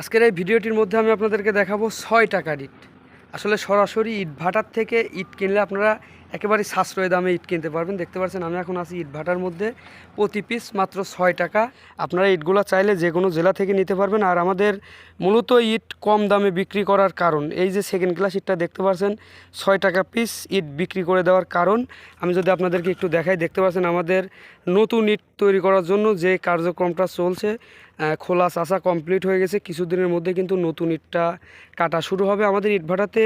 আজকের এই ভিডিওটির মধ্যে আমি আপনাদেরকে দেখাবো ছয় টাকার ইট আসলে সরাসরি ইট ভাটার থেকে ইট কিনলে আপনারা একেবারে সাশ্রয় দামে ইট কিনতে পারবেন। দেখতে পাচ্ছেন, আমি এখন আছি ইট ভাটার মধ্যে। প্রতি পিস মাত্র ছয় টাকা। আপনারা ইটগুলো চাইলে যে কোনো জেলা থেকে নিতে পারবেন। আর আমাদের মূলত ইট কম দামে বিক্রি করার কারণ, এই যে সেকেন্ড ক্লাস ইটটা দেখতে পাচ্ছেন, ছয় টাকা পিস ইট বিক্রি করে দেওয়ার কারণ। আমি যদি আপনাদেরকে একটু দেখাই, দেখতে পাচ্ছেন আমাদের নতুন ইট তৈরি করার জন্য যে কার্যক্রমটা চলছে খোলা চাষা কমপ্লিট হয়ে গেছে। কিছুদিনের মধ্যে কিন্তু নতুন ইটটা কাটা শুরু হবে। আমাদের ইট ভাটাতে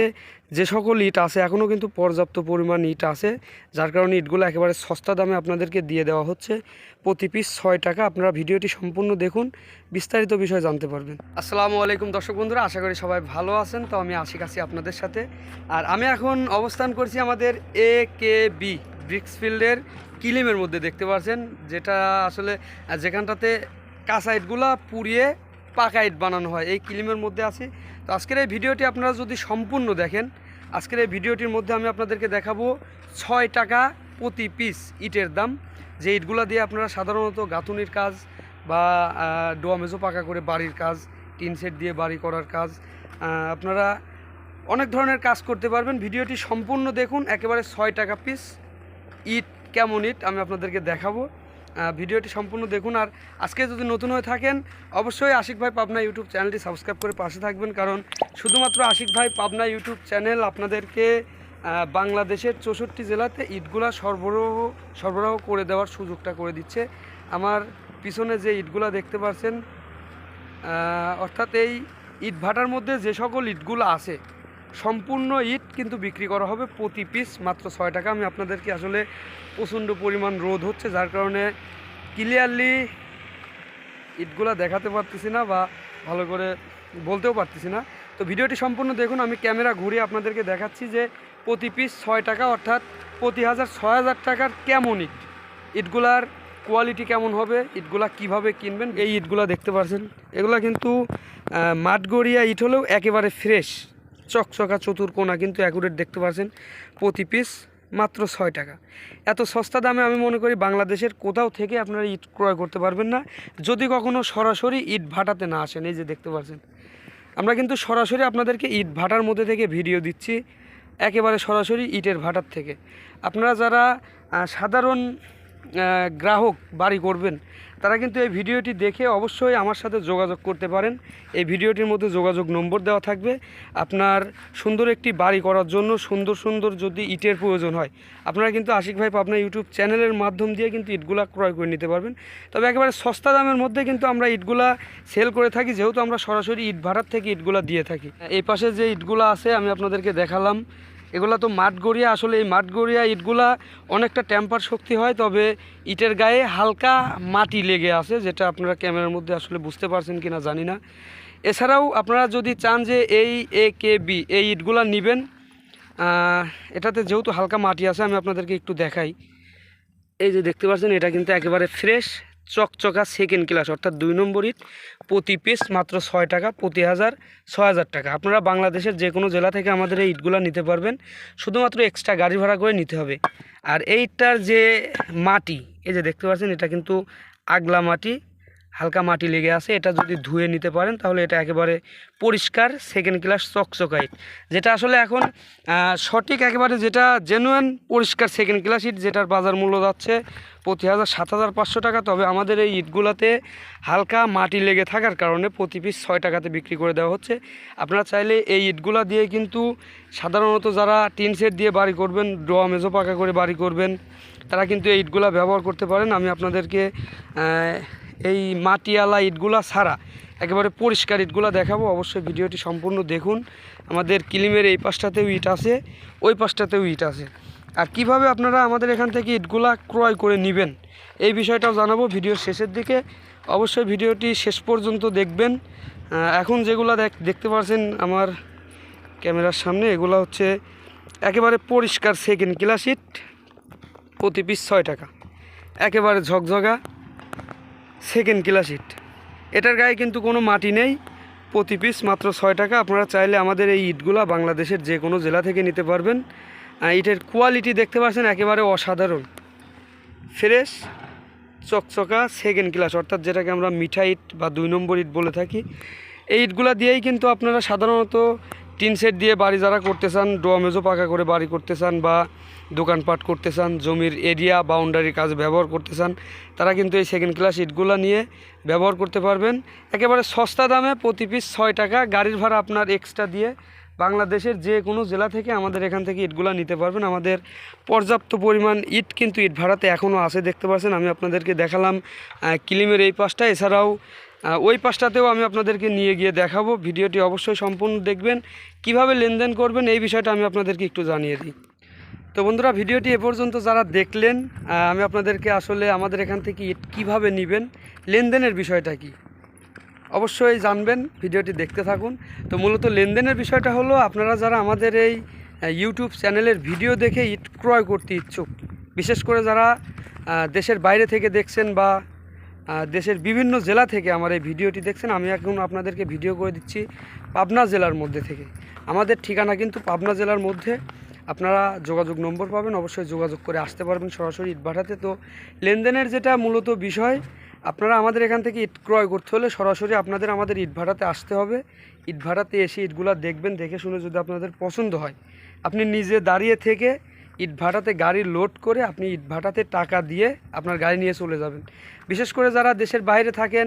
যে সকল ইট আছে এখনও কিন্তু পর্যাপ্ত পরিমাণ ইট আছে, যার কারণে ইটগুলো একেবারে সস্তা দামে আপনাদেরকে দিয়ে দেওয়া হচ্ছে। প্রতি পিস ছয় টাকা। আপনারা ভিডিওটি সম্পূর্ণ দেখুন, বিস্তারিত বিষয় জানতে পারবেন। আসসালামু আলাইকুম দর্শক বন্ধুরা, আশা করি সবাই ভালো আছেন। তো আমি আশিক আছি আপনাদের সাথে। আর আমি এখন অবস্থান করছি আমাদের এ কে বি ব্রিক্সফিল্ডের কিলিমের মধ্যে, দেখতে পাচ্ছেন যেটা আসলে যেখানটাতে কাঁচা ইটগুলা পুড়িয়ে পাকা ইট বানানো হয় এই কিলিমের মধ্যে আছি। তো আজকের এই ভিডিওটি আপনারা যদি সম্পূর্ণ দেখেন আজকের এই ভিডিওটির মধ্যে আমি আপনাদেরকে দেখাবো ছয় টাকা প্রতি পিস ইটের দাম। যে ইটগুলা দিয়ে আপনারা সাধারণত গাঁথুনির কাজ বা আহ, ডোয়া মেজো পাকা করে বাড়ির কাজ টিন সেট দিয়ে বাড়ি করার কাজ আপনারা অনেক ধরনের কাজ করতে পারবেন। ভিডিওটি সম্পূর্ণ দেখুন একেবারে ছয় টাকা পিস। ইট কেমন ইট আমি আপনাদেরকে দেখাবো। ভিডিওটি সম্পূর্ণ দেখুন। আর আজকে যদি নতুন হয়ে থাকেন, অবশ্যই আশিক ভাই পাবনা ইউটিউব চ্যানেলটি সাবস্ক্রাইব করে পাশে থাকবেন। কারণ শুধুমাত্র আশিক ভাই পাবনা ইউটিউব চ্যানেল আপনাদেরকে বাংলাদেশের চৌষট্টি জেলাতে ইটগুলা সরবরাহ সরবরাহ করে দেওয়ার সুযোগটা করে দিচ্ছে। আমার পিছনে যে ইটগুলা দেখতে পাচ্ছেন অর্থাৎ এই ইট ভাটার মধ্যে যে সকল ইটগুলো আছে সম্পূর্ণ ইট কিন্তু বিক্রি করা হবে প্রতি পিস মাত্র ছয় টাকা। আমি আপনাদেরকে আসলে প্রচণ্ড পরিমাণ রোদ হচ্ছে, যার কারণে ক্লিয়ারলি ইটগুলা দেখাতে পারতেছি না বা ভালো করে বলতেও পারতেছি না। তো ভিডিওটি সম্পূর্ণ দেখুন, আমি ক্যামেরা ঘুরিয়ে আপনাদেরকে দেখাচ্ছি যে প্রতি পিস ছয় টাকা, অর্থাৎ প্রতি হাজার ছয় হাজার টাকার কেমন ইট? ইটগুলার কোয়ালিটি কেমন হবে? ইটগুলা কীভাবে কিনবেন? এই ইটগুলা দেখতে পাচ্ছেন। এগুলা কিন্তু মাঠগড়িয়া ইট হলেও একেবারে ফ্রেশ চকচকা চতুর্কোনা কিন্তু অ্যাকুরেট দেখতে পাচ্ছেন প্রতি পিস মাত্র ছয় টাকা। এত সস্তা দামে আমি মনে করি বাংলাদেশের কোথাও থেকে আপনারা ইট ক্রয় করতে পারবেন না। যদি কখনো সরাসরি ইট ভাটাতে না আসেন, এই যে দেখতে পাচ্ছেন আমরা কিন্তু সরাসরি আপনাদেরকে ইট ভাটার মধ্যে থেকে ভিডিও দিচ্ছি। একেবারে সরাসরি ইটের ভাটার থেকে। আপনারা যারা সাধারণ গ্রাহক বাড়ি করবেন, তারা কিন্তু এই ভিডিওটি দেখে অবশ্যই আমার সাথে যোগাযোগ করতে পারেন। এই ভিডিওটির মধ্যে যোগাযোগ নম্বর দেওয়া থাকবে। আপনার সুন্দর একটি বাড়ি করার জন্য সুন্দর সুন্দর যদি ইটের প্রয়োজন হয়, আপনারা কিন্তু আশিক ভাই আপনার ইউটিউব চ্যানেলের মাধ্যম দিয়ে কিন্তু ইটগুলা ক্রয় করে নিতে পারবেন। তবে একেবারে সস্তা দামের মধ্যে কিন্তু আমরা ইটগুলা সেল করে থাকি, যেহেতু আমরা সরাসরি ইট ভাড়ার থেকে ইটগুলা দিয়ে থাকি। এই পাশে যে ইটগুলা আছে, আমি আপনাদেরকে দেখালাম। এগুলা তো মাঠগড়িয়া আসলে এই মাঠগড়িয়া ইটগুলা অনেকটা টেম্পার শক্তি হয়, তবে ইটের গায়ে হালকা মাটি লেগে আছে, যেটা আপনারা ক্যামেরার মধ্যে আসলে বুঝতে পারছেন কি না জানি না। এছাড়াও আপনারা যদি চান যে এই এ কে বি এই ইটগুলা নেবেন এটাতে যেহেতু হালকা মাটি আছে, আমি আপনাদেরকে একটু দেখাই। এই যে দেখতে পাচ্ছেন, এটা কিন্তু একেবারে ফ্রেশ চকচকা সেকেন্ড ক্লাস অর্থাৎ দুই নম্বর ইট প্রতি পিস মাত্র ছয় টাকা, প্রতি হাজার ছয় হাজার টাকা। আপনারা বাংলাদেশের যে কোনো জেলা থেকে আমাদের এই ইটগুলো নিতে পারবেন। শুধুমাত্র এক্সট্রা গাড়ি ভাড়া করে নিতে হবে। আর এইটার যে মাটি, এই যে দেখতে পাচ্ছেন, এটা কিন্তু আগলা মাটি। হালকা মাটি লেগে আছে, এটা যদি ধুয়ে নিতে পারেন তাহলে এটা একেবারে পরিষ্কার সেকেন্ড ক্লাস চকচকা ইট যেটা আসলে এখন সঠিক একেবারে যেটা জেনুয়েন পরিষ্কার সেকেন্ড ক্লাস ইট, যেটার বাজার মূল্য যাচ্ছে প্রতি হাজার সাত হাজার পাঁচশো টাকা, তবে আমাদের এই ইটগুলোতে হালকা মাটি লেগে থাকার কারণে প্রতি পিস ছয় টাকাতে বিক্রি করে দেওয়া হচ্ছে। আপনারা চাইলে এই ইটগুলা দিয়ে কিন্তু সাধারণত যারা টিন সেট দিয়ে বাড়ি করবেন, ডোয়া মেজো পাকা করে বাড়ি করবেন, তারা কিন্তু এই ইটগুলা ব্যবহার করতে পারেন। আমি আপনাদেরকে এই মাটিয়ালা ইটগুলা ছাড়া একেবারে পরিষ্কার ইটগুলা দেখাবো। অবশ্যই ভিডিওটি সম্পূর্ণ দেখুন। আমাদের কিলিমের এই পাশটাতেও ইট আছে, ওই পাশটাতেও ইট আছে। আর কীভাবে আপনারা আমাদের এখান থেকে ইটগুলা ক্রয় করে নেবেন, এই বিষয়টাও জানাব ভিডিওর শেষের দিকে। অবশ্যই ভিডিওটি শেষ পর্যন্ত দেখবেন। এখন যেগুলো দেখ দেখতে পাচ্ছেন আমার ক্যামেরার সামনে, এগুলো হচ্ছে একেবারে পরিষ্কার সেকেন্ড ক্লাস ইট, প্রতি পিস ছয় টাকা। একেবারে ঝকঝকা। সেকেন্ড ক্লাস ইট এটার গায়ে কিন্তু কোনো মাটি নেই। প্রতি পিস মাত্র ছয় টাকা। আপনারা চাইলে আমাদের এই ইটগুলা বাংলাদেশের যে কোনো জেলা থেকে নিতে পারবেন। ইটের কোয়ালিটি দেখতে পাচ্ছেন, একেবারে অসাধারণ। ফ্রেশ চকচকা সেকেন্ড ক্লাস অর্থাৎ যেটাকে আমরা মিঠা ইট বা দুই নম্বর ইট বলে থাকি। এই ইটগুলা দিয়েই কিন্তু আপনারা সাধারণত টিন সেট দিয়ে বাড়ি যারা করতে চান ডোয়ামেজো পাকা করে বাড়ি করতে চান বা দোকানপাট করতে চান জমির এরিয়া বাউন্ডারি কাজ ব্যবহার করতে চান তারা কিন্তু এই সেকেন্ড ক্লাস ইটগুলো নিয়ে ব্যবহার করতে পারবেন। একেবারে সস্তা দামে প্রতি পিস ছয় টাকা, গাড়ির ভাড়া আপনার এক্সট্রা দিয়ে বাংলাদেশের যে কোনো জেলা থেকে আমাদের এখান থেকে ইটগুলো নিতে পারবেন। আমাদের পর্যাপ্ত পরিমাণ ইট কিন্তু ইট ভাড়াতে এখনও আছে, দেখতে পাচ্ছেন, আমি আপনাদেরকে দেখালাম কিলিমের এই পাশটা। এছাড়াও ওই পাশটাতেও আমি আপনাদেরকে নিয়ে গিয়ে দেখাবো। ভিডিওটি অবশ্যই সম্পূর্ণ দেখবেন। কীভাবে লেনদেন করবেন, এই বিষয়টা আমি আপনাদেরকে একটু জানিয়ে দিই। তো বন্ধুরা, ভিডিওটি এ পর্যন্ত যারা দেখলেন আমি আপনাদেরকে আসলে আমাদের এখান থেকে কীভাবে নেবেন, লেনদেনের বিষয়টা কি, অবশ্যই জানবেন, ভিডিওটি দেখতে থাকুন। তো মূলত লেনদেনের বিষয়টা হলো, আপনারা যারা আমাদের এই ইউটিউব চ্যানেলের ভিডিও দেখে ইট ক্রয় করতে ইচ্ছুক, বিশেষ করে যারা দেশের বাইরে থেকে দেখছেন বা দেশের বিভিন্ন জেলা থেকে আমার এই ভিডিওটি দেখছেন, আমি এখন আপনাদেরকে ভিডিও করে দিচ্ছি পাবনা জেলার মধ্যে থেকে। আমাদের ঠিকানা কিন্তু পাবনা জেলার মধ্যে। আপনারা যোগাযোগ নম্বর পাবেন, অবশ্যই যোগাযোগ করে আসতে পারবেন সরাসরি ইট ভাটাতে তো লেনদেনের যেটা মূলত বিষয়, আপনারা আমাদের এখান থেকে ইট ক্রয় করতে হলে সরাসরি আপনাদের আমাদের ইট ভাড়াতে আসতে হবে। ইট ভাড়াতে এসে ইটগুলা দেখবেন, দেখে শুনে যদি আপনাদের পছন্দ হয়। আপনি নিজে দাঁড়িয়ে থেকে ইট ভাটাতে গাড়ি লোড করে আপনি ইট ভাটাতে টাকা দিয়ে আপনার গাড়ি নিয়ে চলে যাবেন। বিশেষ করে যারা দেশের বাইরে থাকেন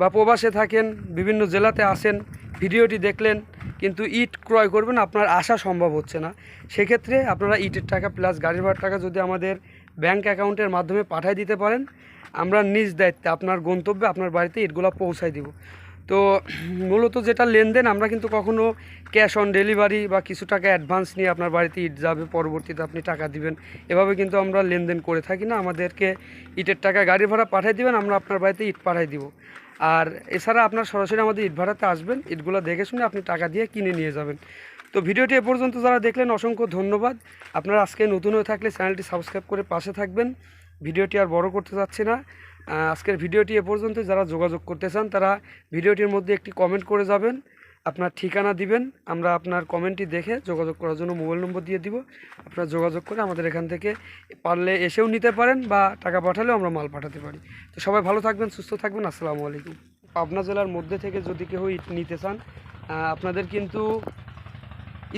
বা প্রবাসে থাকেন, বিভিন্ন জেলাতে আসেন ভিডিওটি দেখলেন, কিন্তু ইট ক্রয় করবেন, আপনার আসা সম্ভব হচ্ছে না। সেক্ষেত্রে আপনারা ইটের টাকা প্লাস গাড়ির ভাড়ার টাকা যদি আমাদের ব্যাংক অ্যাকাউন্টের মাধ্যমে পাঠিয়ে দিতে পারেন, আমরা নিজ দায়িত্বে আপনার গন্তব্যে আপনার বাড়িতে ইটগুলো পৌঁছায় দিব। তো মূলত যেটা লেনদেন, আমরা কিন্তু কখনো ক্যাশ অন ডেলিভারি বা কিছু টাকা অ্যাডভান্স নিয়ে আপনার বাড়িতে ইট যাবে, পরবর্তীতে আপনি টাকা দিবেন, এভাবে কিন্তু আমরা লেনদেন করে থাকি না। আমাদেরকে ইটের টাকা গাড়ি ভাড়া পাঠিয়ে দিবেন, আমরা আপনার বাড়িতে ইট পাঠিয়ে দিব। আর এছাড়া আপনার সরাসরি আমাদের ইট ভাড়াতে আসবেন। ইটগুলো দেখে শুনে আপনি টাকা দিয়ে কিনে নিয়ে যাবেন। তো ভিডিওটি এ পর্যন্ত যারা দেখলেন, অসংখ্য ধন্যবাদ। আপনারা আজকে নতুন হয়ে থাকলে চ্যানেলটি সাবস্ক্রাইব করে পাশে থাকবেন। ভিডিওটি আর বড় করতে চাচ্ছি না। আজকের ভিডিওটি এ পর্যন্ত যারা যোগাযোগ করতে চান, তারা ভিডিওটির মধ্যে একটি কমেন্ট করে যাবেন। আপনার ঠিকানা দিবেন, আমরা আপনার কমেন্টটি দেখে যোগাযোগ করার জন্য মোবাইল নম্বর দিয়ে দিব। আপনারা যোগাযোগ করে আমাদের এখান থেকে পারলে এসেও নিতে পারেন বা টাকা পাঠালেও আমরা মাল পাঠাতে পারি। তো সবাই ভালো থাকবেন, সুস্থ থাকবেন, আসসালামু আলাইকুম। পাবনা জেলার মধ্যে থেকে যদি কেউ ইট নিতে চান আপনাদের কিন্তু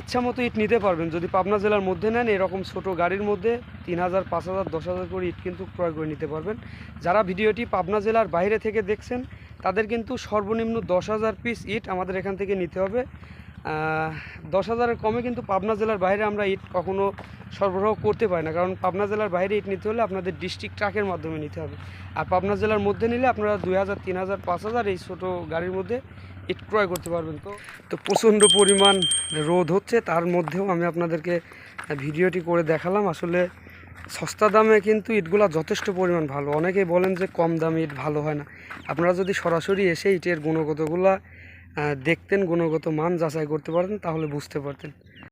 ইচ্ছা মতো ইট নিতে পারবেন। যদি পাবনা জেলার মধ্যে নেন, এরকম ছোট গাড়ির মধ্যে তিন হাজার, পাঁচ হাজার, দশ হাজার করে ইট কিন্তু ক্রয় করে নিতে পারবেন। যারা ভিডিওটি পাবনা জেলার বাইরে থেকে দেখছেন তাদের কিন্তু সর্বনিম্ন দশ হাজার পিস ইট আমাদের এখান থেকে নিতে হবে। দশ হাজারের কমে কিন্তু পাবনা জেলার বাইরে আমরা ইট কখনো সরবরাহ করতে পারি না। কারণ পাবনা জেলার বাইরে ইট নিতে হলে আপনাদের ডিস্ট্রিক্ট ট্রাকের মাধ্যমে নিতে হবে। আর পাবনা জেলার মধ্যে নিলে আপনারা দুই হাজার, তিন হাজার, পাঁচ হাজার এই ছোটো গাড়ির মধ্যে ইট ক্রয় করতে পারবেন। তো তো প্রচণ্ড পরিমাণ রোদ হচ্ছে। তার মধ্যেও আমি আপনাদেরকে ভিডিওটি করে দেখালাম। আসলে সস্তা দামে কিন্তু ইটগুলা যথেষ্ট পরিমাণ ভালো। অনেকেই বলেন যে কম দামে ইট ভালো হয় না। আপনারা যদি সরাসরি এসে ইটের গুণগতগুলা দেখতেন, গুণগত মান যাচাই করতে পারতেন, তাহলে বুঝতে পারতেন।